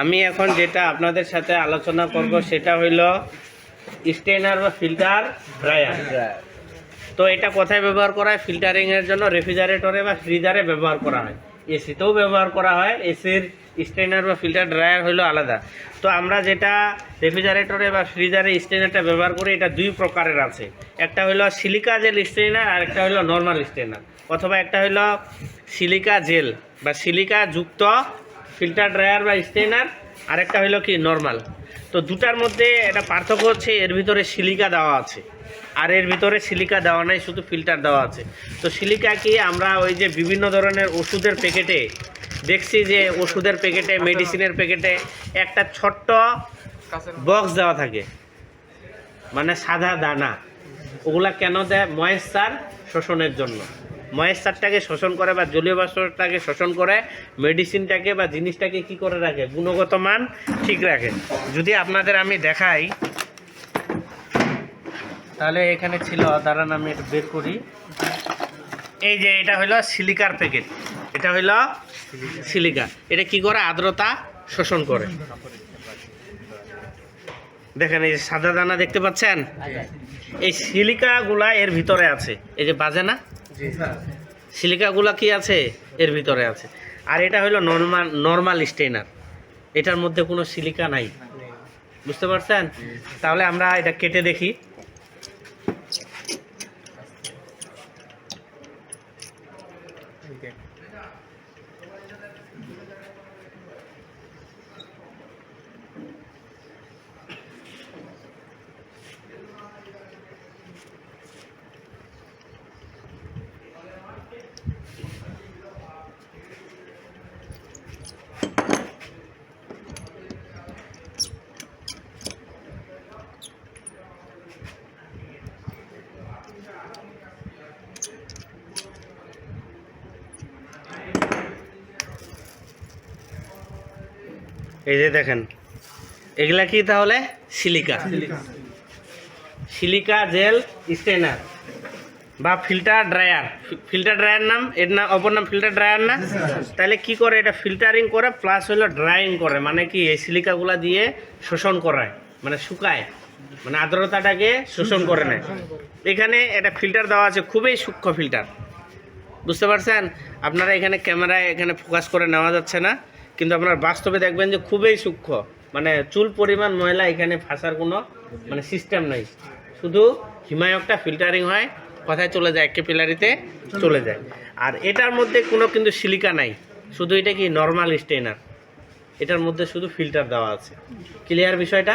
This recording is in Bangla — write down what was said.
আমি এখন যেটা আপনাদের সাথে আলোচনা করব সেটা হইল স্টেনার বা ফিল্টার ড্রায়ার। তো এটা কোথায় ব্যবহার করা হয়? ফিল্টারিং এর জন্য রেফ্রিজারেটরে বা ফ্রিজারে ব্যবহার করা হয়। এসিতেও ব্যবহার করা হয়। এসির স্টেনার বা ফিল্টার ড্রায়ার হলো আলাদা। তো আমরা যেটা রেফ্রিজারেটরে বা ফ্রিজারে স্টেনারটা ব্যবহার করি এটা দুই প্রকারের আছে। একটা হলো সিলিকা জেল স্টেনার আর একটা হলো নর্মাল স্টেনার। অথবা একটা হলো সিলিকা জেল বা সিলিকা যুক্ত ফিল্টার ড্রায়ার বা স্টেনার আরেকটা হলো কি নর্মাল তো দুটার মধ্যে একটা পার্থক্য হচ্ছে এর ভিতরে সিলিকা দেওয়া আছে। আর এর ভিতরে সিলিকা দেওয়া নাই শুধু ফিল্টার দেওয়া আছে। তো সিলিকা কি আমরা ওই যে বিভিন্ন ধরনের ওষুধের প্যাকেটে দেখছি যে ওষুধের প্যাকেটে মেডিসিনের প্যাকেটে একটা ছোট্ট বক্স দেওয়া থাকে। মানে সাদা দানা। ওগুলা কেন দেয়? ময়েশ্চার শোষণের জন্য। ময়েশ্চারটাকে শোষণ করে বা জলীয় বাষ্পটাকে শোষণ করে মেডিসিনটাকে বা জিনিসটাকে কি করে রাখে? গুণগত মান ঠিক রাখে। যদি আপনাদের আমি দেখাই, তাহলে এখানে ছিল, দাঁড়ান আমি এটা বের করি। এই যে এটা হলো সিলিকার প্যাকেট এটা হলো সিলিকা এটা কি করে? আর্দ্রতা শোষণ করে। দেখেন, এই সাদা দানা দেখতে পাচ্ছেন? এই সিলিকাগুলা এর ভিতরে আছে। এই যে বাজে না? সিলিকাগুলা কি আছে? এর ভিতরে আছে। আর এটা হলো নর্মাল নর্মাল স্টেনার এটার মধ্যে কোনো সিলিকা নাই। বুঝতে পারছেন? তাহলে আমরা এটা কেটে দেখি। এই যে দেখেন এগুলা কি তাহলে? সিলিকা। সিলিকা। জেল স্টেনার বা ফিল্টার ড্রায়ার। ফিল্টার ড্রায়ার নাম? এর নাম অপর নাম ফিল্টার ড্রায়ার না? তাহলে কি করে? এটা ফিল্টারিং করে প্লাস হলো ড্রাইং করে মানে কি এই সিলিকাগুলা দিয়ে শোষণ করায় মানে শুকায় মানে আর্দ্রতাটাকে শোষণ করে নেয়। এখানে এটা ফিল্টার দেওয়া আছে খুবই সূক্ষ্ম ফিল্টার। বুঝতে পারছেন? আপনারা এখানে ক্যামেরায় এখানে ফোকাস করে নেওয়া যাচ্ছে না। কিন্তু আপনার বাস্তবে দেখবেন যে খুবই সূক্ষ্ম। মানে চুল পরিমাণ ময়লা এখানে ফাঁসার কোনো মানে সিস্টেম নাই। শুধু হিমায়কটা ফিল্টারিং হয়, কথায় চলে যায় ক্যাপিলারিতে চলে যায়। আর এটার মধ্যে কোনো কিন্তু সিলিকা নাই। শুধু এটা কি নর্মাল স্টেনার এটার মধ্যে শুধু ফিল্টার দেওয়া আছে। ক্লিয়ার বিষয়টা?